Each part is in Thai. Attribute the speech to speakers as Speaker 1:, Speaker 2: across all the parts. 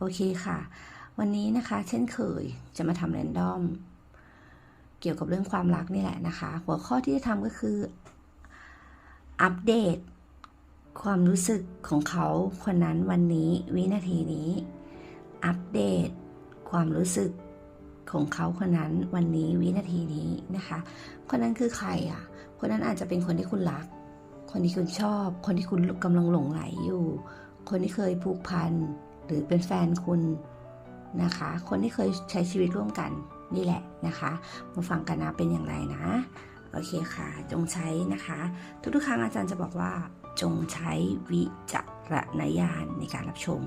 Speaker 1: โอเคค่ะ วันนี้นะคะเช่นเคยจะมาทำแรนดอม เกี่ยวกับเรื่องความรักนี่แหละนะคะ หัวข้อที่จะทำก็คือ อัปเดต ความรู้สึกของเขาคนนั้นวันนี้วินาทีนี้ อัปเดต ความรู้สึกของเขาคนนั้นวันนี้วินาทีนี้นะคะ คนนั้นคือใครอะ คนนั้นอาจจะเป็นคนที่คุณรัก คนที่คุณชอบ คนที่คุณกำลังหลงไหลอยู่ คนที่เคยผูกพัน หรือเป็นแฟนคุณนะคะ คนที่เคยใช้ชีวิตร่วมกันนี่แหละนะคะ มาฟังกันนะเป็นอย่างไรนะ โอเคค่ะ จงใช้นะคะ ทุกๆครั้งอาจารย์จะบอกว่า จงใช้วิจารณญาณในการรับชม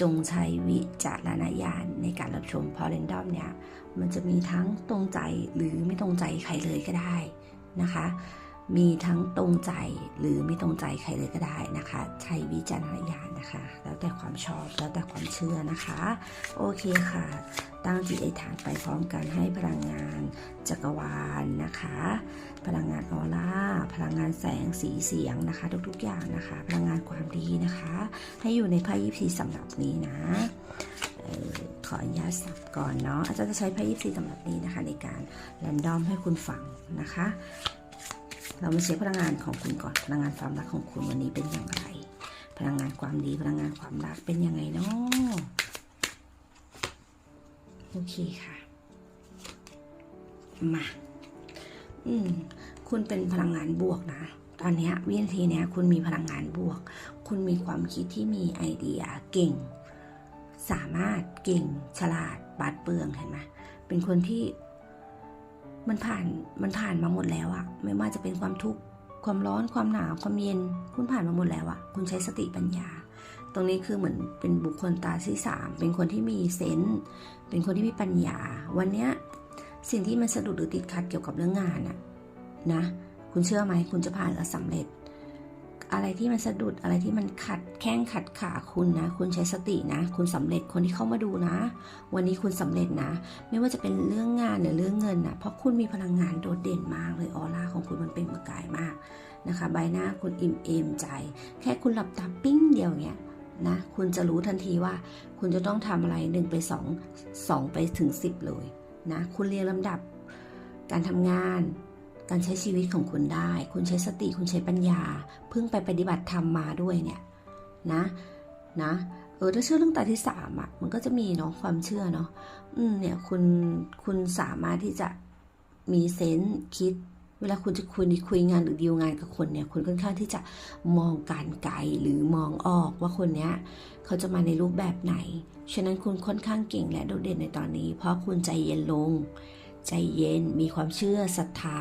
Speaker 1: จงใช้วิจารณญาณในการรับชมเพราะเรนดอมเนี่ย มันจะมีทั้งตรงใจหรือไม่ตรงใจใครเลยก็ได้นะคะ มีทั้งตรงใจหรือไม่ตรงใจใครเลยก็ได้นะคะ ใช้วิจารณญาณนะคะ แล้วแต่ความชอบแล้วแต่ความเชื่อนะคะ โอเคค่ะ ตั้งจิตอธิษฐานไปพร้อมกันให้พลังงานจักรวาลนะคะ พลังงานออร่าพลังงานแสงสีเสียงนะคะ ทุกๆอย่างนะคะ พลังงานความดีนะคะ ให้อยู่ในไพ่ยิปซีสำหรับนี้นะออขออนุญาตสับก่อนเนาะอาจารย์จะใช้ไพ่ยิปซีสำหรับนี้นะคะ ในการแรนดอมให้คุณฟังนะคะ เรามาเช็คพลังงานของคุณก่อนพลังงานความรักของคุณวันนี้เป็นอย่างไร พลังงานความดีพลังงานความรักเป็นยังไงเนาะโอเคค่ะ มา อืม คุณเป็นพลังงานบวกนะ ตอนนี้วินาทีเนี้ยคุณมีพลังงานบวก คุณมีความคิดที่มีไอเดียเก่ง สามารถเก่งฉลาดปาดเปรื่องเห็นไหมเป็นคนที่ มันผ่านมันผ่านมาหมดแล้วอะไม่ว่าจะเป็นความทุกข์ความร้อนความหนาวความเย็น คุณผ่านมาหมดแล้วอะคุณใช้สติปัญญา ตรงนี้คือเหมือนเป็นบุคคลตาที่สามเป็นคนที่มีเซนส์เป็นคนที่มีปัญญา วันเนี้ยสิ่งที่มันสะดุดหรือติดขัดเกี่ยวกับเรื่องงานอะนะ คุณเชื่อไหมคุณจะผ่านและสำเร็จ อะไรที่มันสะดุดอะไรที่มันขัดแข้งขัดขาคุณนะ คุณใช้สตินะ คุณสำเร็จคนที่เข้ามาดูนะ วันนี้คุณสำเร็จนะ ไม่ว่าจะเป็นเรื่องงานหรือเรื่องเงินนะเพราะคุณมีพลังงานโดดเด่นมากเลยออร่าของคุณมันเป็นประกายมากนะคะ ใบหน้าคุณอิ่มเอมใจ แค่คุณหลับตาปิ้งเดียวเนี้ยนะคุณจะรู้ทันทีว่าคุณจะต้องทำอะไรหนึ่งไปสองสองไปถึงสิบเลยนะ คุณเรียงลำดับการทำงาน การใช้ชีวิตของคุณได้ คุณใช้สติคุณใช้ปัญญา เพิ่งไปปฏิบัติธรรมมาด้วยเนี่ยนะนะเออถ้าเชื่อเรื่องตาที่สามอะมันก็จะมีเนาะความเชื่อเนาะอืมเนี่ยคุณคุณสามารถที่จะมีเซนส์คิด เวลาคุณจะคุยคุยงานหรือดีลงานกับคนเนี่ย คุณค่อนข้างที่จะมองการไกลหรือมองออกว่าคนเนี้ยเขาจะมาในรูปแบบไหน ฉะนั้นคุณค่อนข้างเก่งและโดดเด่นในตอนนี้ เพราะคุณใจเย็นลง ใจเย็นมีความเชื่อศรัทธา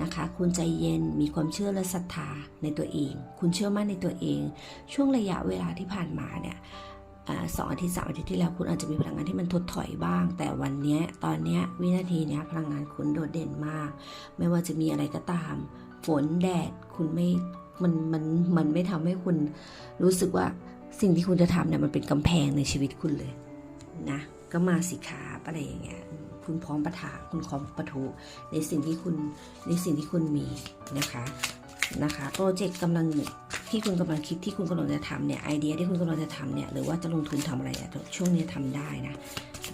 Speaker 1: นะคะ คุณใจเย็นมีความเชื่อและศรัทธาในตัวเอง คุณเชื่อมั่นในตัวเอง ช่วงระยะเวลาที่ผ่านมาเนี่ยอสองอาทิตย์สามอาทิตย์ที่แล้วคุณอาจจะมีพลังงานที่มันถดถอยบ้าง แต่วันนี้ตอนนี้วินาทีนี้พลังงานคุณโดดเด่นมาก ไม่ว่าจะมีอะไรก็ตาม ฝนแดดคุณไม่มันมันมันไม่ทำให้คุณรู้สึกว่าสิ่งที่คุณจะทำเนี่ยมันเป็นกำแพงในชีวิตคุณเลยนะก็มาสิขาอะไรอย่างเงี้ย คุณพร้อมปะทะคุณพร้อมปะทุในสิ่งที่คุณในสิ่งที่คุณมีนะคะนะคะโปรเจกต์กำลังที่คุณกำลังคิดที่คุณกำลังจะทำเนี่ยไอเดียที่คุณกำลังจะทำเนี่ยหรือว่าจะลงทุนทำอะไรอะช่วงนี้ทำได้นะ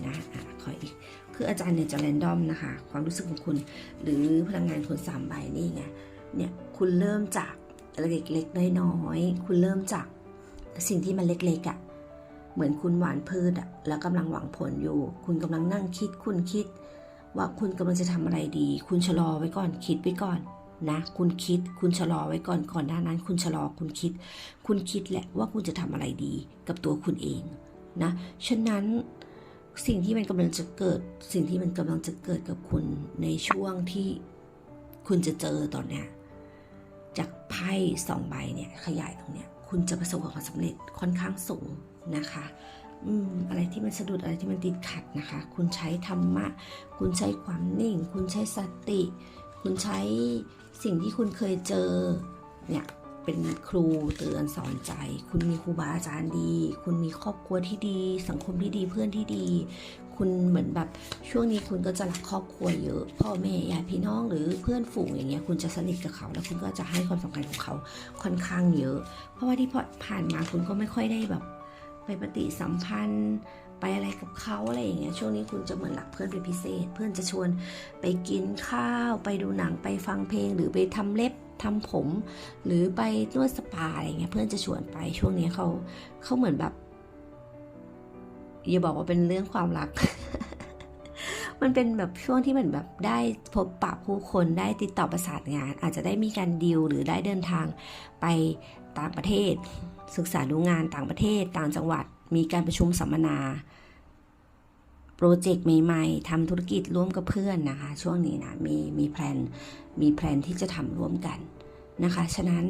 Speaker 1: นะอะขออีกคืออาจารย์เนี่ยจะแรนดอมนะคะความรู้สึกของคุณ หรือพลังงานคุณสามใบนี่ไงเนี่ยคุณเริ่มจากเล็กๆน้อยๆคุณเริ่มจากสิ่งที่มันเล็กๆอะ่ะ เหมือนคุณหวานพืชอะแล้วกำลังหวังผลอยู่ คุณกำลังนั่งคิดคุณคิด ว่าคุณกำลังจะทำอะไรดี คุณชะลอไว้ก่อนคิดไว้ก่อนนะ คุณคิดคุณชะลอไว้ก่อนก่อนหน้านั้น คุณชะลอคุณคิด คุณคิดแหละว่าคุณจะทำอะไรดีกับตัวคุณเองนะฉะนั้นสิ่งที่มันกำลังจะเกิด สิ่งที่มันกำลังจะเกิดกับคุณในช่วงที่คุณจะเจอตอนเนี้ยจากไพ่สองใบเนี่ยขยายตรงเนี้ยคุณจะประสบความสำเร็จค่อนข้างสูง นะคะอืมอะไรที่มันสะดุดอะไรที่มันติดขัดนะคะ คุณใช้ธรรมะ คุณใช้ความนิ่ง คุณใช้สติ คุณใช้สิ่งที่คุณเคยเจอเนี่ยเป็นครูเตือนสอนใจ คุณมีครูบาอาจารย์ดี คุณมีครอบครัวที่ดี สังคมที่ดีเพื่อนที่ดี คุณเหมือนแบบช่วงนี้คุณก็จะรักครอบครัวเยอะ พ่อแม่ญาติพี่น้องหรือเพื่อนฝูงอย่างเงี้ยคุณจะสนิทกับเขา แล้วคุณก็จะให้ความสำคัญของเขาค่อนข้างเยอะ เพราะว่าที่ผ่านมาคุณก็ไม่ค่อยได้แบบ ไปปฏิสัมพันธ์ ไปอะไรกับเขาอะไรอย่างเงี้ยช่วงนี้คุณจะเหมือนหลักเพื่อนเป็นพิเศษ เพื่อนจะชวนไปกินข้าว ไปดูหนังไปฟังเพลงหรือไปทำเล็บทำผม หรือไปนวดสปาอะไรเงี้ยเพื่อนจะชวนไปช่วงนี้เขาเขาเหมือนแบบอย่าบอกว่าเป็นเรื่องความรัก มันเป็นแบบช่วงที่เหมือนแบบได้พบปะผู้คนได้ติดต่อประสานงาน อาจจะได้มีการดีลหรือได้เดินทางไปต่างประเทศ ศึกษาดูงานต่างประเทศต่างจังหวัด มีการประชุมสัมมนา โปรเจกต์ใหม่ๆทำธุรกิจร่วมกับเพื่อนนะคะ ช่วงนี้นะมีมีแพลนมีแพลนที่จะทำร่วมกันนะคะฉะนั้น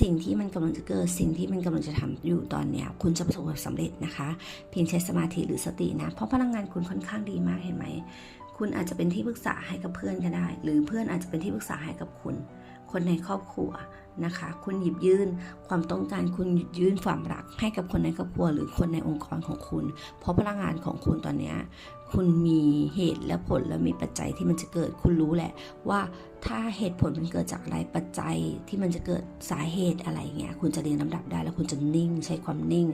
Speaker 1: สิ่งที่มันกำลังจะเกิดสิ่งที่มันกำลังจะทำอยู่ตอนเนี้ยคุณจะประสบความสำเร็จนะคะ เพียงใช้สมาธิหรือสตินะ เพราะพลังงานคุณค่อนข้างดีมากเห็นไหม คุณอาจจะเป็นที่ปรึกษาให้กับเพื่อนก็ได้ หรือเพื่อนอาจจะเป็นที่ปรึกษาให้กับคุณ คนในครอบครัว นะคะ คุณหยิบยื่นความต้องการคุณหยิบยื่นความรักให้กับคนในครอบครัวหรือคนในองค์กรของคุณ เพราะพลังงานของคุณตอนนี้คุณมีเหตุและผลและมีปัจจัยที่มันจะเกิดคุณรู้แหละ ว่าถ้าเหตุผลมันเกิดจากอะไรปัจจัยที่มันจะเกิดสาเหตุอะไรเงี้ยคุณจะเรียนลำดับได้แล้วคุณจะนิ่ง ใช้ความนิ่ง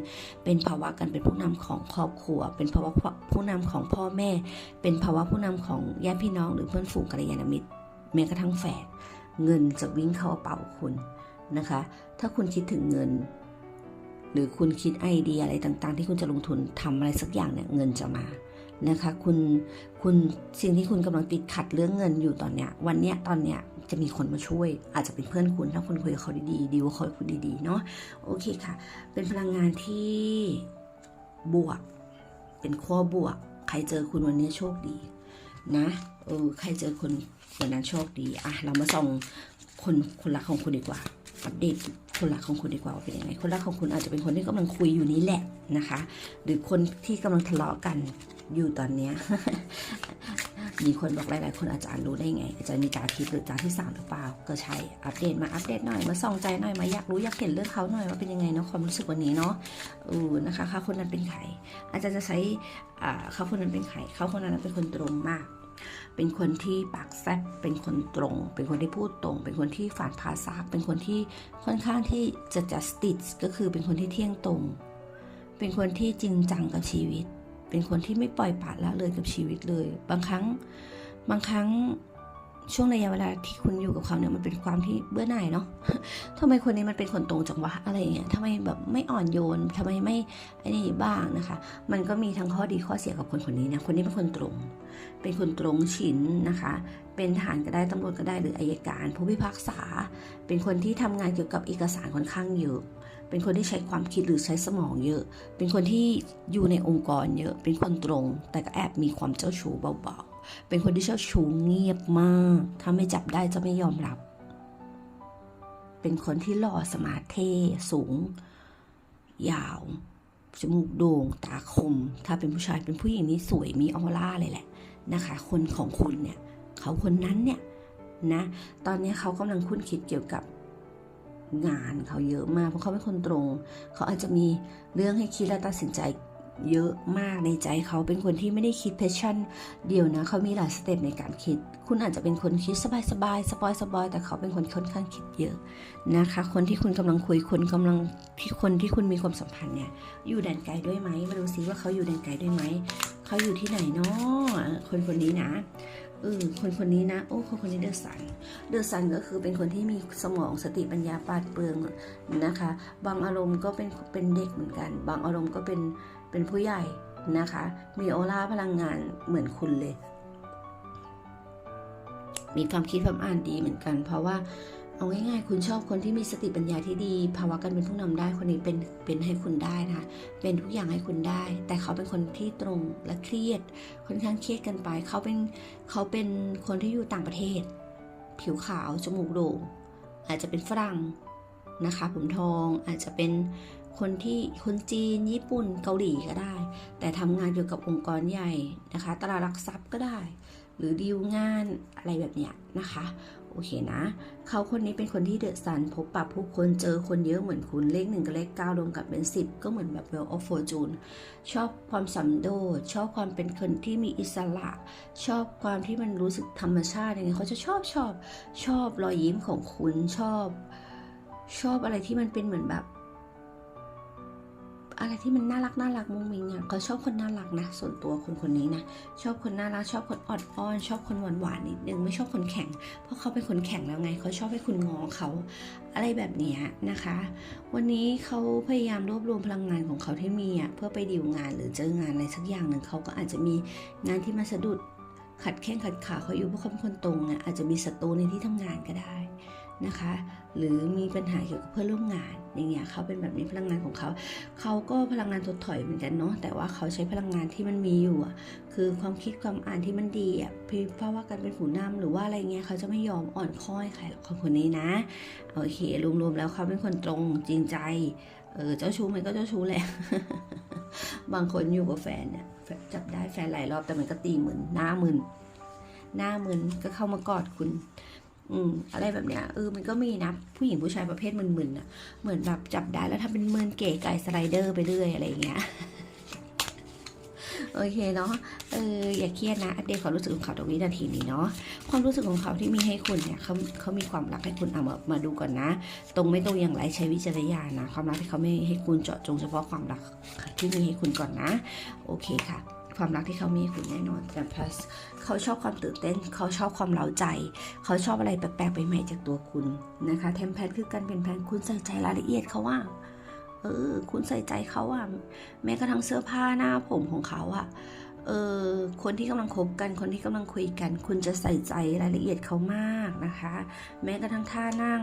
Speaker 1: เป็นภาวะการเป็นผู้นำของครอบครัว เป็นภาวะผู้นำของพ่อแม่ เป็นภาวะผู้นำของญาติพี่น้องหรือเพื่อนฝูงกัลยาณมิตรแม้กระทั่งแฝด เงินจะวิ่งเข้ากระเป๋าคุณนะคะ ถ้าคุณคิดถึงเงิน หรือคุณคิดไอเดียอะไรต่างๆ ที่คุณจะลงทุนทำอะไรสักอย่างเนี่ยเงินจะมานะคะคุณคุณสิ่งที่คุณกำลังติดขัดเรื่องเงินอยู่ตอนเนี้ยวันเนี้ยตอนเนี้ยจะมีคนมาช่วย อาจจะเป็นเพื่อนคุณถ้าคุณคุยกับเขาดีๆดีลกับเขาคุยดีๆเนาะโอเคค่ะ เป็นพลังงานที่บวก เป็นขั้วบวก ใครเจอคุณวันนี้โชคดีนะเออใครเจอคน วันนั้นโชคดีอะเรามาส่องคนคนรักของคุณดีกว่า อัปเดตคนรักของคุณดีกว่าว่าเป็นยังไงคนรักของคุณอาจจะเป็นคนที่กำลังคุยอยู่นี้แหละนะคะ หรือคนที่กำลังทะเลาะกันอยู่ตอนเนี้ยมีคนบอกหลายๆ คนอาจารย์รู้ได้ไง อาจารย์มีตาทิพย์หรือตาที่สามหรือเปล่า ก็ใช่ อัปเดตมาอัปเดตหน่อย มาส่องใจหน่อย มาอยากรู้อยากเห็นเรื่องเขาหน่อยว่าเป็นยังไงเนาะความรู้สึกวันนี้เนาะเออนะคะเขาคนนั้นเป็นใคร อาจารย์จะใช้อ่าเขาคนนั้นเป็นใครเขาคนนั้นเป็นคนตรงมาก เป็นคนที่ปากแซบเป็นคนตรง เป็นคนที่พูดตรง เป็นคนที่ฝานภาษาเป็นคนที่ค่อนข้างที่จะ justice ก็คือเป็นคนที่เที่ยงตรง เป็นคนที่จริงจังกับชีวิต เป็นคนที่ไม่ปล่อยปละละเลยกับชีวิตเลย บางครั้งบางครั้ง ช่วงระยะเวลาที่คุณอยู่กับเขาเนี่ยมันเป็นความที่เบื่อหน่ายเนาะทำไมคนนี้มันเป็นคนตรงจังวะอะไรอย่างเงี้ยทำไมแบบไม่อ่อนโยนทำไมไม่ไอ้นี่บ้างนะคะ มันก็มีทั้งข้อดีข้อเสียกับคนคนนี้นะคนนี้เป็นคนตรง เป็นคนตรงฉินนะคะ เป็นทหารก็ได้ตำรวจก็ได้หรืออายการ ผู้พิพากษา เป็นคนที่ทำงานเกี่ยวกับเอกสารค่อนข้างเยอะเป็นคนที่ใช้ความคิดหรือใช้สมองเยอะ เป็นคนที่อยู่ในองค์กรเยอะ เป็นคนตรง แต่ก็แอบมีความเจ้าชู้เบาๆ เป็นคนที่เจ้าชู้เงียบมาก ถ้าไม่จับได้จะไม่ยอมรับ เป็นคนที่หล่อสมาเท่สูง ยาวจมูกโด่งตาคม ถ้าเป็นผู้ชายเป็นผู้หญิงนี่สวยมีออร่าเลยแหละนะคะ คนของคุณเนี่ยเขาคนนั้นเนี่ยนะตอนนี้เขากำลังคุ้นคิดเกี่ยวกับงานเขาเยอะมากเพราะเขาเป็นคนตรง เขาอาจจะมีเรื่องให้คิดและตัดสินใจ เยอะมากในใจเขาเป็นคนที่ไม่ได้คิดเพชชั่น เดียวนะเขามีหลายสเต็ปในการคิด คุณอาจจะเป็นคนคิดสบายสบายสปอยสบอยแต่เขาเป็นคนค่อนข้างคิดเยอะนะคะ คนที่คุณกำลังคุยคนกำลังที่คนที่คุณมีความสัมพันธ์เนี่ยอยู่แดนไกลด้วยไหมมาดูซิว่าเขาอยู่แดนไกลด้วยไหมเขาอยู่ที่ไหนเนาะคนคนนี้นะ เออคนคนนี้นะโอ้คนคนนี้เดอะสันเดอะสันก็คือเป็นคนที่มีสมองสติปัญญาปาดเปลืองนะคะ บางอารมณ์ก็เป็นเป็นเด็กเหมือนกัน บางอารมณ์ก็เป็นเป็นผู้ใหญ่นะคะ มีออร่าพลังงานเหมือนคุณเลย มีความคิดความอ่านดีเหมือนกัน เพราะว่า เอาง่ายๆ คุณชอบคนที่มีสติปัญญาที่ดี ภาวะการเป็นผู้นำได้คนนี้เป็นเป็นให้คุณได้นะ เป็นทุกอย่างให้คุณได้ แต่เขาเป็นคนที่ตรงและเครียด ค่อนข้างเครียดกันไป เขาเป็นเขาเป็นคนที่อยู่ต่างประเทศ ผิวขาว จมูกโด่ง อาจจะเป็นฝรั่งนะคะ ผมทอง อาจจะเป็นคนที่คนจีน ญี่ปุ่น เกาหลีก็ได้ แต่ทำงานเกี่ยวกับองค์กรใหญ่นะคะ ตลาดหลักทรัพย์ก็ได้ หรือดีลงานอะไรแบบเนี้ยนะคะ เคนะ เขาคนนี้เป็นคนที่เดือดสันพบปะผู้คนเจอคนเยอะเหมือนคุณเลขหนึ่งกับเลขเก้ารวมกันเป็นสิบก็เหมือนแบบ well of fortune ชอบความสัมโดษชอบความเป็นคนที่มีอิสระ ชอบความที่มันรู้สึกธรรมชาติอย่างเงี้ยเขาจะชอบชอบชอบรอยยิ้มของคุณชอบ ชอบอะไรที่มันเป็นเหมือนแบบ อะไรที่มันน่ารักน่ารักมุ้งมิ้งอะเขาชอบคนน่ารักนะ ส่วนตัวคนคนนี้นะ ชอบคนน่ารัก ชอบคนออดอ้อน ชอบคนหวานหวานนิดนึง ไม่ชอบคนแข็ง เพราะเขาเป็นคนแข็งแล้วไง เขาชอบให้คุณงอเขา อะไรแบบนี้นะคะ วันนี้เขาพยายามรวบรวมพลังงานของเขาที่มีอะ เพื่อไปดีลงานหรือเจองานอะไรสักอย่างหนึ่งเขาก็อาจจะมีงานที่มาสะดุดขัดแข้งขัดขาเขาอยู่เพราะเขาเป็นคนตรงอะอาจจะมีศัตรูในที่ทำงานก็ได้ นะคะ หรือมีปัญหาเกี่ยวกับเพื่อนร่วมงานอย่างเงี้ยเขาเป็นแบบนี้พลังงานของเขา เขาก็พลังงานถดถอยเหมือนกันเนาะแต่ว่าเขาใช้พลังงานที่มันมีอยู่อะคือความคิดความอ่านที่มันดีอะเพราะว่าการเป็นผู้นำหรือว่าอะไรเงี้ยเขาจะไม่ยอมอ่อนข้อยใครหรอกคนคนนี้นะโอเครวมๆแล้วเขาเป็นคนตรงจริงใจเออเจ้าชู้มันก็เจ้าชู้แหละ บางคนอยู่กับแฟนเนี่ยจับได้แฟนหลายรอบแต่มันก็ตีเหมึนหน้ามึนหน้ามึนก็เข้ามากอดคุณ อืมอะไรแบบเนี้ยเออมันก็มีนะผู้หญิงผู้ชายประเภทมึนๆอะเหมือนแบบจับได้แล้วทำเป็นมินเก๋ไก่สไลเดอร์ไปเรื่อยอะไรอย่างเงี้ยโอเคเนาะ เอออย่าเครียดนะ อัปเดตความรู้สึกของเขาตรงวินาทีนี้เนาะ ความรู้สึกของเขาที่มีให้คุณเนี่ยเขาเขามีความรักให้คุณเอามามาดูก่อนนะ ตรงไม่ตรงอย่างไรใช้วิจารณญาณนะ ความรักที่เขาไม่ให้คุณเจาะจงเฉพาะความรักที่มีให้คุณก่อนนะ โอเคค่ะ ความรักที่เขามีคุณแน่นอนแต่ plus เขาชอบความตื่นเต้น เขาชอบความเล้าใจ เขาชอบอะไรแปลกๆไปใหม่ๆจากตัวคุณนะคะเทมเพลตคือการเปลี่ยนแปลงคุณใส่ใจรายละเอียดเขาว่าเออ คุณใส่ใจเขาอะแม้กระทั่งเสื้อผ้าหน้าผมของเขาอะเออคนที่กำลังคบกันคนที่กำลังคุยกัน คุณจะใส่ใจรายละเอียดเขามากนะคะ แม้กระทั่งท่านั่ง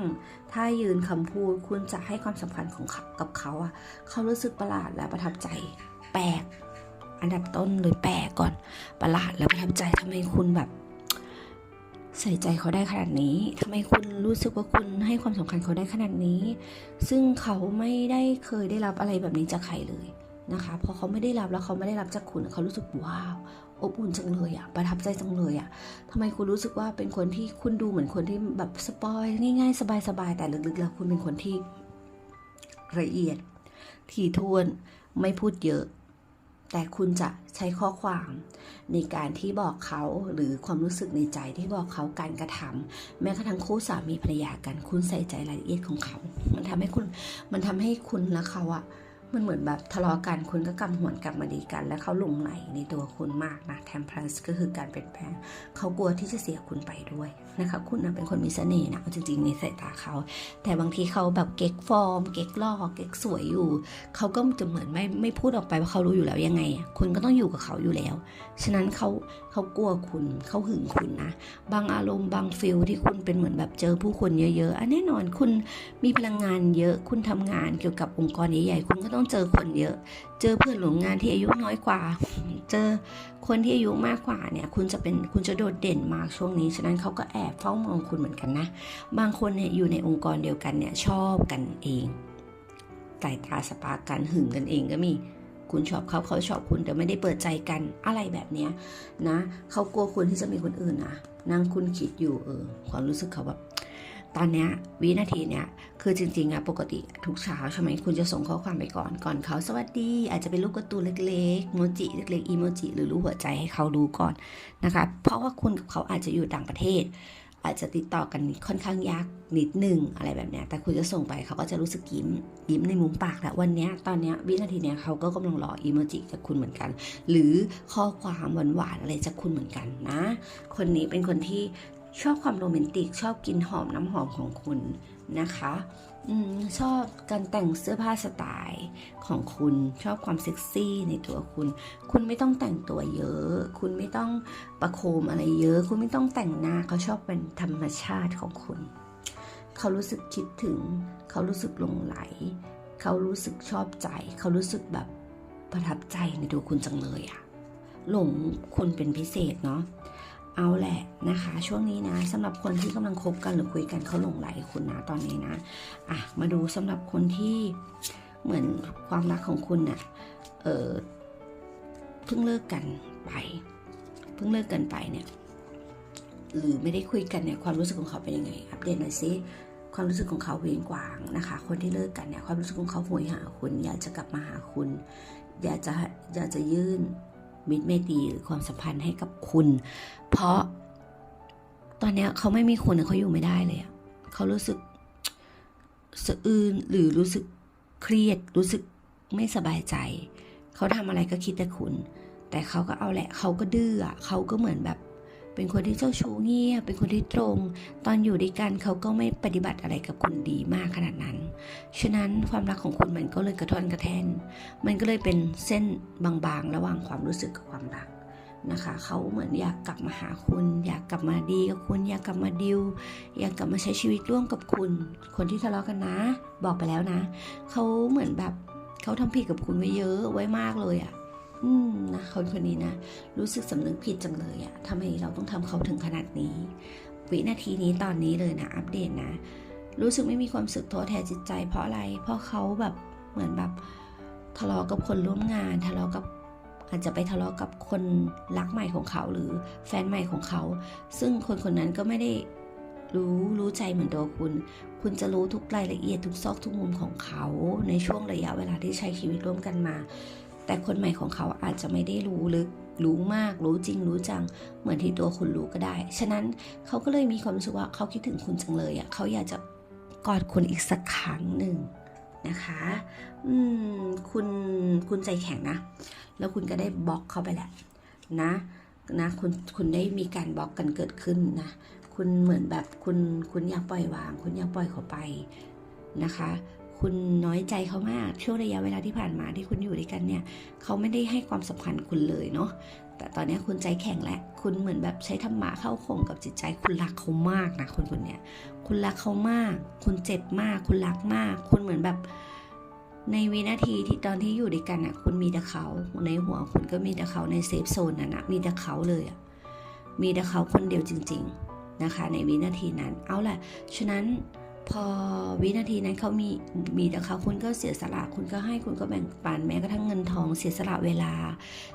Speaker 1: ท่ายืนคำพูด คุณจะให้ความสำคัญของเขากับเขาอะเขารู้สึกประหลาดและประทับใจ แปลก อันดับต้นเลยแปลก่อนประหลาดและประทับใจทำไมคุณแบบ ใส่ใจเขาได้ขนาดนี้ทำไมคุณรู้สึกว่าคุณให้ความสำคัญเขาได้ขนาดนี้ ซึ่งเขาไม่ได้เคยได้รับอะไรแบบนี้จากใครเลยนะคะพอเขาไม่ได้รับแล้วเขาไม่ได้รับจากคุณเขารู้สึกว้าวอบอุ่นจังเลยอะประทับใจจังเลยอะทำไมคุณรู้สึกว่าเป็นคนที่คุณดูเหมือนคนที่แบบสปอยง่ายๆ สบายๆแต่ลึกๆแล้วคุณเป็นคนที่ละเอียดถี่ถ้วนไม่พูดเยอะ แต่คุณจะใช้ข้อความในการที่บอกเขาหรือความรู้สึกในใจที่บอกเขาการกระทำแม้กระทั่งคู่สามีภรรยากัน คุณใส่ใจรายละเอียดของเขา มันทำให้คุณมันทำให้คุณและเขาอะ มันเหมือนแบบทะเลาะกันคุณก็กำหวนกลับมาดีกัน และเขาหลงไหลในตัวคุณมากนะแทมเพลสก็คือการเปลี่ยนแปลงเขากลัวที่จะเสียคุณไปด้วยนะคะคุณนะเป็นคนมีเสน่ห์นะจริงๆในสายตาเขา แต่บางทีเขาแบบเก๊กฟอร์ม เก๊กล่อเก๊กสวยอยู่เขาก็จะเหมือนไม่ไม่พูดออกไปว่าเขารู้อยู่แล้วยังไง คุณก็ต้องอยู่กับเขาอยู่แล้ว ฉะนั้นเขาเขากลัวคุณเขาหึงคุณนะบางอารมณ์บางฟิลที่คุณเป็นเหมือนแบบเจอผู้คนเยอะๆอันแน่นอนคุณมีพลังงานเยอะคุณทำงานเกี่ยวกับองค์กรใหญ่ๆคุณก็ต้องเจอคนเยอะ เจอเพื่อนร่วมงานที่อายุน้อยกว่า เจอคนที่อายุมากกว่าเนี่ยคุณจะเป็นคุณจะโดดเด่นมากช่วงนี้ ฉะนั้นเขาก็แอบเฝ้ามองคุณเหมือนกันนะ บางคนเนี่ยอยู่ในองค์กรเดียวกันเนี่ยชอบกันเองสายตาสปาร์กกันหึงกันเองก็มีคุณชอบเขาเขาชอบคุณแต่ไม่ได้เปิดใจกันอะไรแบบเนี้ยนะเขากลัวคุณที่จะมีคนอื่นนะนั่งคุณคิดอยู่เออความรู้สึกเขาแบบ ตอนเนี้ยวินาทีเนี้ยคือจริงๆอะปกติทุกเช้าใช่ไหมคุณจะส่งข้อความไปก่อนก่อนเขาสวัสดี อาจจะเป็นรูปกร์ตูเล็กๆโมจิเล็กๆอีโมจิหรือรูปหัวใจให้เขาดูก่อนนะคะเพราะว่าคุณกับเขาอาจจะอยู่ต่างประเทศ อาจจะติดต่อกันค่อนข้างยากนิดหนึ่งอะไรแบบเนี้ยแต่คุณจะส่งไปเขาก็จะรู้สึกยิ้มยิ้มในมุมปากแหละวันเนี้ยตอนเนี้ยวินาทีเนี้ยเขาก็กำลังรออีโมจิจากคุณเหมือนกัน หรือข้อความหวานๆอะไรจากคุณเหมือนกันนะ คนนี้เป็นคนที่ ชอบความโรแมนติก ชอบกลินหอมน้ำหอมของคุณนะคะอชอบการแต่งเสื้อผ้าสไตล์ของคุณ ชอบความเซ็กซี่ในตัวคุณ คุณไม่ต้องแต่งตัวเยอะ คุณไม่ต้องประโคมอะไรเยอะ คุณไม่ต้องแต่งหน้า เขาชอบเป็นธรรมชาติของคุณ เขารู้สึกคิดถึง เขารู้สึกหลงไหล เขารู้สึกชอบใจ เขารู้สึกแบบประทับใจในตัวคุณจังเลยอะหลงคุณเป็นพิเศษเนาะ เอาแหละนะคะ ช่วงนี้นะสำหรับคนที่กำลังคบกันหรือคุยกันเขาหลงไหลคุณนะตอนนี้นะอะมาดูสำหรับคนที่เหมือนความรักของคุณน่ะเออเพิ่งเลิกกันไป เพิ่งเลิกกันไปเนี่ยหรือไม่ได้คุยกันเนี่ยความรู้สึกของเขาเป็นยังไง อัปเดตหน่อยสิความรู้สึกของเขาเวียงกวางนะคะ คนที่เลิกกันเนี่ยความรู้สึกของเขาโหยหาคุณ อยากจะกลับมาหาคุณ อยากจะอยากจะยื่น มิตรไมตรีหรือความสัมพันธ์ให้กับคุณ เพราะตอนนี้เขาไม่มีคุณเขาอยู่ไม่ได้เลยอะเขารู้สึกสะอื้นหรือรู้สึกเครียด รู้สึกไม่สบายใจ เขาทำอะไรก็คิดแต่คุณ แต่เขาก็เอาแหละ เขาก็ดื้อเขาก็เหมือนแบบ เป็นคนที่เจ้าชู้เงียบ เป็นคนที่ตรง ตอนอยู่ด้วยกันเขาก็ไม่ปฏิบัติอะไรกับคุณดีมากขนาดนั้น ฉะนั้นความรักของคุณมันก็เลยกระท่อนกระแทน มันก็เลยเป็นเส้นบางๆ ระหว่างความรู้สึกกับความรักนะคะ เขาเหมือนอยากกลับมาหาคุณ อยากกลับมาดีกับคุณ อยากกลับมาดิว อยากกลับมาใช้ชีวิตร่วมกับคุณ คนที่ทะเลาะกันนะ บอกไปแล้วนะ เขาเหมือนแบบเขาทำผิดกับคุณไว้เยอะไว้มากเลยอะ่ะ อืมนะคนคนนี้นะ รู้สึกสำนึกผิดจังเลยอะทำไมเราต้องทำเขาถึงขนาดนี้ วินาทีนี้ตอนนี้เลยนะอัปเดตนะ รู้สึกไม่มีความสึกท้อแท้จิตใจ เพราะอะไร เพราะเขาแบบเหมือนแบบทะเลาะกับคนร่วมงาน ทะเลาะกับอาจจะไปทะเลาะกับคนรักใหม่ของเขาหรือแฟนใหม่ของเขา ซึ่งคนคนนั้นก็ไม่ได้รู้รู้ใจเหมือนตัวคุณ คุณจะรู้ทุกรายละเอียดทุกซอกทุกมุมของเขา ในช่วงระยะเวลาที่ใช้ชีวิตร่วมกันมา แต่คนใหม่ของเขาอาจจะไม่ได้รู้ลึกรู้มากรู้จริงรู้จัง เหมือนที่ตัวคุณรู้ก็ได้ ฉะนั้นเขาก็เลยมีความรู้สึกว่าเขาคิดถึงคุณจังเลยอะ่ะเขาอยากจะกอดคุณอีกสักครั้งหนึ่งนะคะ อืมคุณคุณใจแข็งนะ แล้วคุณก็ได้บล็อกเขาไปแหละนะนะคุณคุณได้มีการบล็อกกันเกิดขึ้นนะคุณเหมือนแบบคุณคุณอยากปล่อยวาง คุณอยากปล่อยเขาไปนะคะ คุณน้อยใจเขามากช่วงระยะเวลาที่ผ่านมาที่คุณอยู่ด้วยกันเนี่ยเขาไม่ได้ให้ความสำคัญคุณเลยเนาะแต่ตอนนี้คุณใจแข็งแล้วคุณเหมือนแบบใช้ธรรมะเข้าข่มกับจิตใจ คุณรักเขามากนะคนคนเนี้ยคุณรักเขามาก คุณเจ็บมาก คุณรักมาก คุณเหมือนแบบในวินาทีที่ตอนที่อยู่ด้วยกันอะ คุณมีแต่เขาในหัวคุณก็มีแต่เขาในเซฟโซนนั้นะมีแต่เขาเลยอะมีแต่เขาคนเดียวจริง ๆนะคะ ในวินาทีนั้น เอาแหละฉะนั้น พอวินาทีนั้นเขามีมีแต่เขาคุณก็เสียสละคุณก็ให้คุณก็แบ่งปันแม้กระทั่งเงินทองเสียสละเวลา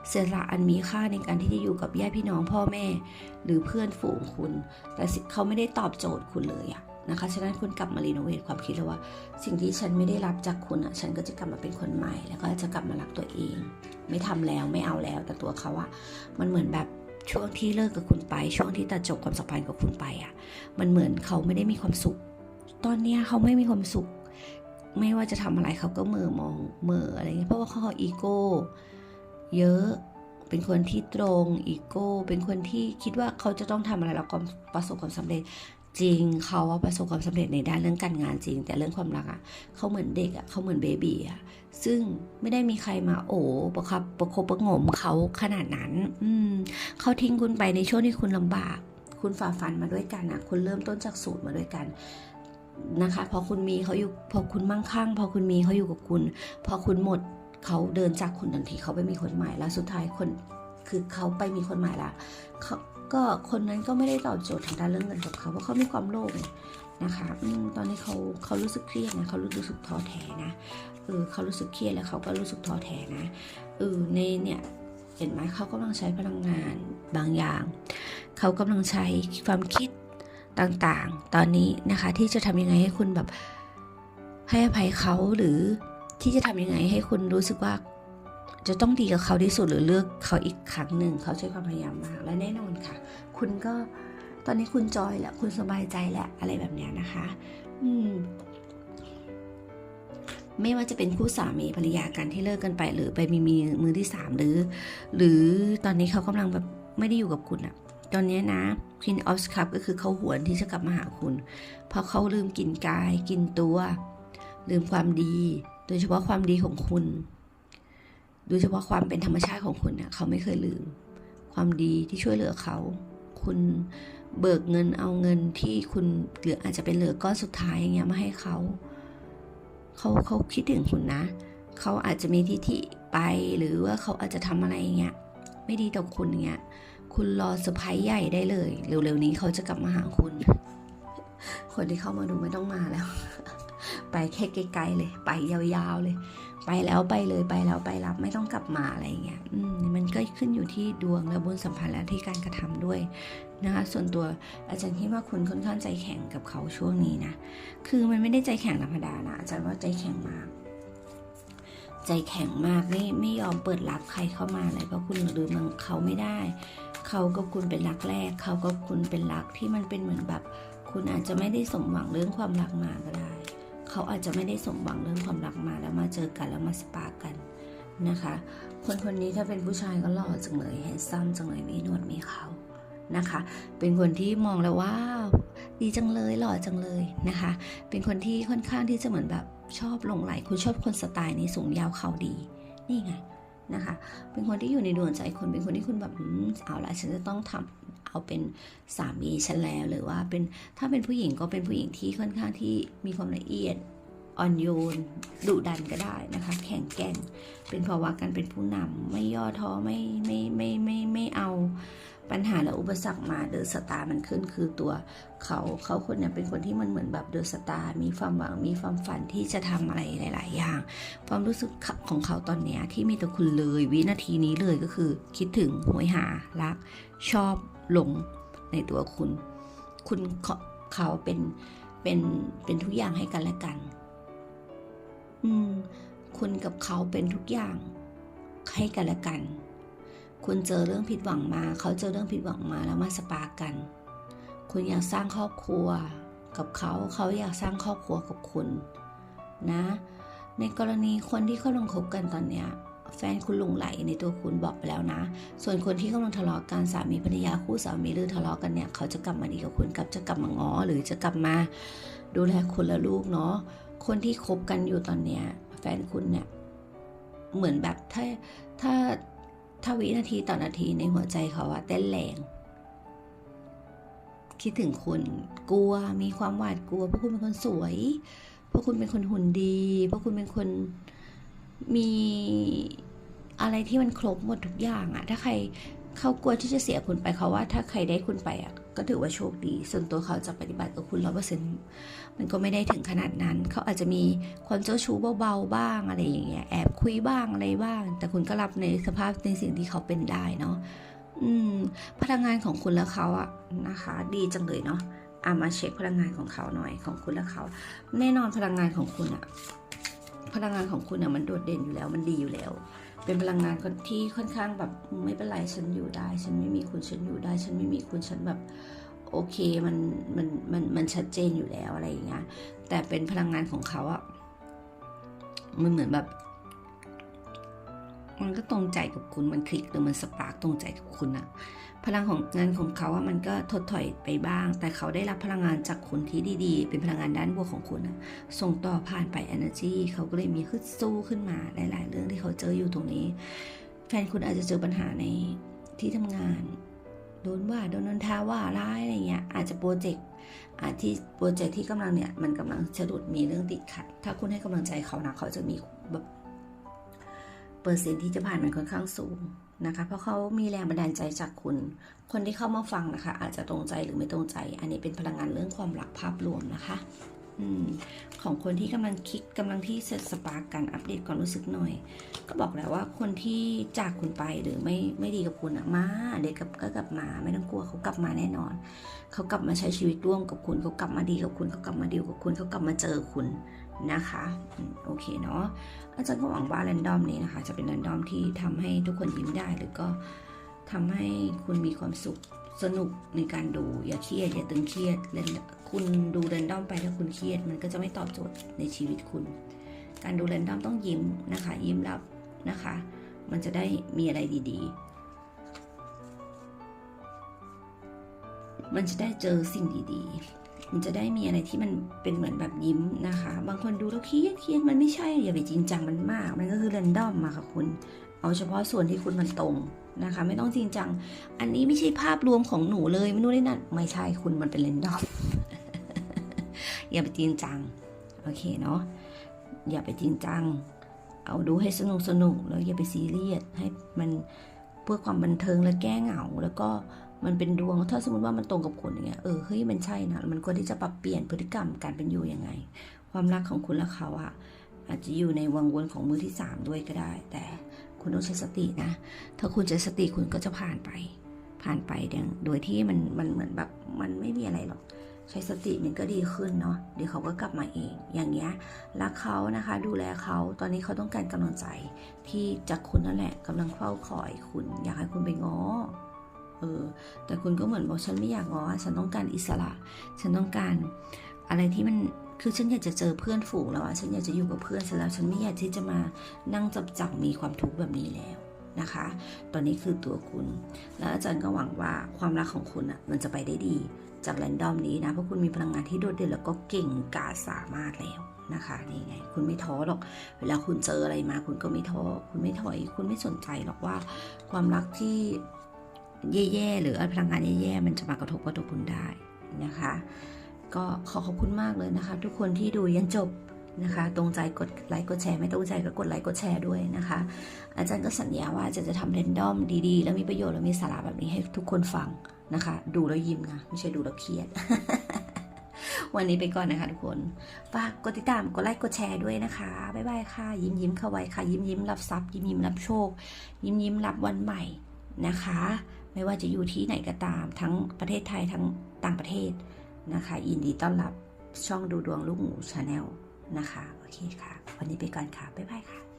Speaker 1: เสียสละอันมีค่าในการที่จะอยู่กับญาติพี่น้องพ่อแม่ หรือเพื่อนฝูงคุณ แต่เขาไม่ได้ตอบโจทย์คุณเลยอะนะคะฉะนั้นคุณกลับมารีโนเวทความคิดแล้วว่า สิ่งที่ฉันไม่ได้รับจากคุณอะฉันก็จะกลับมาเป็นคนใหม่ แล้วก็จะกลับมารักตัวเอง ไม่ทำแล้วไม่เอาแล้ว แต่ตัวเขาอะมันเหมือนแบบช่วงที่เลิกกับคุณไป ช่วงที่ตัดจบความสัมพันธ์กับคุณไปอะมันเหมือนเขาไม่ได้มีความสุข ตอนนี้เขาไม่มีความสุข ไม่ว่าจะทำอะไรเขาก็เม่อมองเม่ออะไรเงี้ยเพราะว่าเขาอีโก้เยอะเป็นคนที่ตรงอีโก้เป็นคนที่คิดว่าเขาจะต้องทำอะไรแล้วก็ประสบความสำเร็จจริงเขาว่าประสบความสำเร็จในด้านเรื่องการงานจริง แต่เรื่องความรักอะ่ะเขาเหมือนเด็กอะ่ะเขาเหมือนเบบีอะ่ะซึ่งไม่ได้มีใครมาโอ้ประคับประคบประงมเขาขนาดนั้น อืมเขาทิ้งคุณไปในช่วงที่คุณลำบาก คุณฝ่าฟันมาด้วยกันอะ คุณเริ่มต้นจากศูนย์มาด้วยกัน นะคะพอคุณมีเขาอยู่พอคุณมั่งคั่ง พอคุณมีเขาอยู่กับคุณ พอคุณหมดเขาเดินจากคุณทันทีเขาไปมีคนใหม่แล้วสุดท้ายคนคือเขาไปมีคนใหม่ละเขาก็คนนั้นก็ไม่ได้ตอบโจทย์ทางด้านเรื่องเงินกับเขาเพราะเขามีความโลภไงนะคะอตอนนี้เขาเขารู้สึกเครียดนะเขารู้สึกท้อแท้นะเออเขารู้สึกเครียดแล้วเขาก็รู้สึกท้อแท้นะเออในเนี่ยเห็นไหมเขากำลังใช้พลังงานบางอย่าง เขากำลังใช้ความคิด ต่างๆ ตอนนี้นะคะที่จะทำยังไงให้คุณแบบให้อภัยเขาหรือที่จะทำยังไงให้คุณรู้สึกว่าจะต้องดีกับเขาที่สุดหรือเลือกเขาอีกครั้งหนึ่งเขาใช้ความพยายามมากและแน่นอนค่ะ คุณก็ตอนนี้คุณจอยแหละคุณสบายใจแหละอะไรแบบเนี้ยนะคะ อืม ไม่ว่าจะเป็นคู่สามีภรรยากันที่เลิกกันไป หรือไปมีมีมือที่สามหรือ หรือตอนนี้เขากำลังแบบไม่ได้อยู่กับคุณอะ ตอนนี้นะ Queen of Cup ก็คือเขาหวนที่จะกลับมาหาคุณ เพราะเขาลืมกินกายกินตัว ลืมความดี โดยเฉพาะความดีของคุณ โดยเฉพาะความเป็นธรรมชาติของคุณเนี่ยเขาไม่เคยลืม ความดีที่ช่วยเหลือเขา คุณเบิกเงินเอาเงินที่คุณเหลืออาจจะเป็นเหลือก้อนสุดท้ายอย่างเงี้ยมาให้เขาเขาเขาคิดถึงคุณนะ เขาอาจจะมีที่ที่ไปหรือว่าเขาอาจจะทำอะไรอย่างเงี้ยไม่ดีต่อคุณอย่างเงี้ย คุณรอเซอร์ไพรส์ใหญ่ได้เลย เร็วๆนี้เขาจะกลับมาหาคุณ คนที่เข้ามาดูไม่ต้องมาแล้ว ไปแค่ไกลๆเลย ไปยาวๆเลย ไปแล้วไปเลยไปแล้วไปรับไม่ต้องกลับมาอะไรเงี้ยอืมมันก็ขึ้นอยู่ที่ดวงและบุญสัมพันธ์และที่การกระทำด้วยนะคะส่วนตัวอาจารย์คิดว่าคุณค่อนข้างใจแข็งกับเขาช่วงนี้นะคือมันไม่ได้ใจแข็งธรรมดานะอาจารย์ว่าใจแข็งมากใจแข็งมากไม่ไม่ยอมเปิดรับใครเข้ามาเลยเพราะคุณลืมเขาไม่ได้ เขากับคุณเป็นรักแรก เขากับคุณเป็นรักที่มันเป็นเหมือนแบบ คุณอาจจะไม่ได้สมหวังเรื่องความรักมาก็ได้ เขาอาจจะไม่ได้สมหวังเรื่องความรักมาแล้วมาเจอกันแล้วมาสปาร์กันนะคะ คนคนนี้ถ้าเป็นผู้ชายก็หล่อจังเลยแฮนซัมจังเลยมีหนวดมีเขานะคะ เป็นคนที่มองแล้วว้าวดีจังเลยหล่อจังเลยนะคะ เป็นคนที่ค่อนข้างที่จะเหมือนแบบชอบหลงไหลคุณชอบคนสไตล์นี้สูงยาวเขาดี นี่ไง นะคะ เป็นคนที่อยู่ในดวงใจคน เป็นคนที่คุณแบบเอาละฉันจะต้องทำเอาเป็นสามีฉันแล้วหรือว่าเป็นถ้าเป็นผู้หญิงก็เป็นผู้หญิงที่ค่อนข้างที่มีความละเอียดอ่อนโยนดุดันก็ได้นะคะ แข็งแกร่ง เป็นภาวะการเป็นผู้นำไม่ย่อท้อไม่ไม่ไม่ไม่ไม่เอา ปัญหาและอุปสรรคมาเดอะสตาร์มันขึ้นคือตัวเขาเขาคนเนี่ยเป็นคนที่มันเหมือนแบบเดอะสตาร์มีความหวังมีความฝันที่จะทำอะไรหลาย ๆ อย่าง ความรู้สึกของเขาตอนเนี้ยที่มีแต่คุณเลยวินาทีนี้เลยก็คือ คิดถึงหวยหารัก ชอบหลงในตัวคุณ คุณเขาเขาเป็นเป็นเป็นทุกอย่างให้กันและกัน อืม คุณกับเขาเป็นทุกอย่างให้กันและกัน คุณเจอเรื่องผิดหวังมา เขาเจอเรื่องผิดหวังมาแล้วมาสปากกัน คุณอยากสร้างครอบครัวกับเขาเขาอยากสร้างครอบครัวกับคุณนะ ในกรณีคนที่เขาลงคบกันตอนเนี้ยแฟนคุณหลงไหลในตัวคุณบอกไปแล้วนะ ส่วนคนที่กำลังทะเลาะกันสามีภรรยาคู่สามีหรือทะเลาะกันเนี่ย เขาจะกลับมาดีกับคุณกับจะกลับมาง้อหรือจะกลับมา ดูแลคุณและลูกเนาะ คนที่คบกันอยู่ตอนเนี้ยแฟนคุณเนี่ยเหมือนแบบถ้าถ้า ถ้าวินาทีต่อนาทีในหัวใจเขาอะเต้นแรง คิดถึงคุณกลัวมีความหวาดกลัวเพราะคุณเป็นคนสวย เพราะคุณเป็นคนหุ่นดี เพราะคุณเป็นคนมีอะไรที่มันครบหมดทุกอย่างอะถ้าใครเขากลัวที่จะเสียคุณไปเขาว่า ถ้าใครได้คุณไปอะ ก็ถือว่าโชคดี ส่วนตัวเขาจะปฏิบัติกับคุณร้อยเปอร์เซ็นต์มันก็ไม่ได้ถึงขนาดนั้น เขาอาจจะมีความเจ้าชู้เบาๆบ้างอะไรอย่างเงี้ย แอบคุยบ้างอะไรบ้าง แต่คุณก็รับในสภาพในสิ่งที่เขาเป็นได้เนาะ อืม พลังงานของคุณและเขาอะนะคะ ดีจังเลยเนาะอามาเช็คพลังงานของเขาหน่อยของคุณและเขา แน่นอนพลังงานของคุณอะพลังงานของคุณอะมันโดดเด่นอยู่แล้ว มันดีอยู่แล้ว เป็นพลังงานที่ค่อนข้างแบบไม่เป็นไรฉันอยู่ได้ ฉันไม่มีคุณฉันอยู่ได้ ฉันไม่มีคุณฉันแบบโอเคมันมันมันมันชัดเจนอยู่แล้วอะไรอย่างเงี้ยแต่เป็นพลังงานของเขาอะมันเหมือนแบบมันก็ตรงใจกับคุณมันคลิกหรือมันสปาร์กตรงใจกับคุณอะ พลังของงานของเขาอะมันก็ถดถอยไปบ้าง แต่เขาได้รับพลังงานจากคุณที่ดีๆ เป็นพลังงานด้านบวกของคุณอะส่งต่อผ่านไป energy เขาก็เลยมีขึ้นสู้ขึ้นมาหลาย ๆ เรื่องที่เขาเจออยู่ตรงนี้ แฟนคุณอาจจะเจอปัญหาในที่ทำงานโดนว่าโดนนนทาว่าร้ายอะไรเงี้ยอาจจะโปรเจกต์อาจที่โปรเจกต์ที่กำลังเนี่ยมันกำลังสะดุดมีเรื่องติดขัด ถ้าคุณให้กำลังใจเขานะเขาจะมีแบบเปอร์เซ็นต์ที่จะผ่านมันค่อนข้างสูง นะคะ เพราะเขามีแรงบันดาลใจจากคุณ คนที่เข้ามาฟังนะคะ อาจจะตรงใจหรือไม่ตรงใจ อันนี้เป็นพลังงานเรื่องความรักภาพรวมนะคะอมของคนที่กำลังคิดกำลังที่เซตสปาร์กกันอัปเดตความรู้สึกหน่อย ก็บอกแล้วว่าคนที่จากคุณไปหรือไม่ไม่ดีกับคุณอะมาเด็กกับก็กลับมาไม่ต้องกลัวเขากลับมาแน่นอน เขากลับมาใช้ชีวิตร่วมกับคุณเขากลับมาดีกับคุณเขากลับมาดีกับคุณเขากลับมาเจอคุณนะคะอืมโอเคเนาะ อาจารย์ก็หวังว่าแรนดอมนี้นะคะ จะเป็นแรนดอมที่ทำให้ทุกคนยิ้มได้ หรือก็ทำให้คุณมีความสุขสนุกในการดูอย่าเครียดอย่าตึงเครียดเล่นคุณดูแรนดอมไปถ้าคุณเครียด มันก็จะไม่ตอบโจทย์ในชีวิตคุณ การดูแรนดอมต้องยิ้มนะคะ ยิ้มรับนะคะ มันจะได้มีอะไรดี ๆ มันจะได้เจอสิ่งดี ๆ มันจะได้มีอะไรที่มันเป็นเหมือนแบบยิ้มนะคะ บางคนดูแล้วเครียดเครียดมันไม่ใช่อย่าไปจริงจังมันมาก มันก็คือแรนดอมมาค่ะคุณ เอาเฉพาะส่วนที่คุณมันตรงนะคะ ไม่ต้องจริงจัง อันนี้ไม่ใช่ภาพรวมของหนูเลยไม่รู้ได้นั่นไม่ใช่คุณมันเป็นแรนดอมอย่าไปจริงจังโอเคเนาะอย่าไปจริงจัง เอาดูให้สนุกสนุกแล้วอย่าไปซีเรียสให้มันเพื่อความบันเทิงและแก้เหงาแล้วก็ มันเป็นดวงถ้าสมมติว่ามันตรงกับคุณอย่างเงี้ยเออเฮ้ยมันใช่นะมันควรที่จะปรับเปลี่ยนพฤติกรรมการเป็นอยู่ยังไง ความรักของคุณและเขาอะอาจจะอยู่ในวังวนของมือที่สามด้วยก็ได้ แต่คุณต้องใช้สตินะ ถ้าคุณใช้สติคุณก็จะผ่านไป ผ่านไปโดยที่มันมันเหมือนแบบมันไม่มีอะไรหรอกใช้สติมันก็ดีขึ้นเนาะเดี๋ยวเขาก็กลับมาเอง อย่างเงี้ยรักเขานะคะ ดูแลเขาตอนนี้เขาต้องการกำลังใจที่จากคุณนั่นแหละกำลังเฝ้าคอยคุณ อยากให้คุณไปง้อ เออ แต่คุณก็เหมือนบอกฉันไม่อยากง้อฉันต้องการอิสระ ฉันต้องการอะไรที่มันคือฉันอยากจะเจอเพื่อนฝูงแล้วอะฉันอยากจะอยู่กับเพื่อนฉันแล้ว ฉันไม่อยากที่จะมานั่งจับจับมีความทุกข์แบบนี้แล้วนะคะ ตอนนี้คือตัวคุณ แล้วอาจารย์ก็หวังว่าความรักของคุณอะมันจะไปได้ดี จากแรนดอมนี้นะ เพราะคุณมีพลังงานที่โดดเด่นแล้วก็เก่งกาจสามารถแล้วนะคะนี่ไง คุณไม่ท้อหรอก เวลาคุณเจออะไรมา คุณก็ไม่ท้อ คุณไม่ถอย คุณไม่สนใจหรอกว่า ความรักที่ แย่ๆ หรือพลังงานแย่ๆ มันจะมากระทบกับตัวคุณได้นะคะ ก็ขอขอบคุณมากเลยนะคะ ทุกคนที่ดูยันจบนะคะ ตรงใจกดไลค์กดแชร์ไม่ตรงใจก็กดไลค์กดแชร์ด้วยนะคะ อาจารย์ก็สัญญาว่าจะจะทำเรนดอมดีๆ แล้วมีประโยชน์แล้วมีสาระแบบนี้ให้ทุกคนฟังนะคะ ดูแล้วยิ้มนะไม่ใช่ดูแล้วเครียด วันนี้ไปก่อนนะคะทุกคนฝากกดติดตามกดไลค์กดแชร์ด้วยนะคะบ๊ายบายค่ะ ยิ้มยิ้มเข้าไว้ค่ะ ยิ้มยิ้มรับทรัพย์ยิ้มยิ้มรับโชค ยิ้มยิ้มรับวันใหม่นะคะ ไม่ว่าจะอยู่ที่ไหนก็ตาม ทั้งประเทศไทยทั้งต่างประเทศนะคะยินดีต้อนรับช่องดูดวงลูกหมูชาแนลนะคะ โอเคค่ะ วันนี้ไปก่อนค่ะ บ๊ายบายค่ะ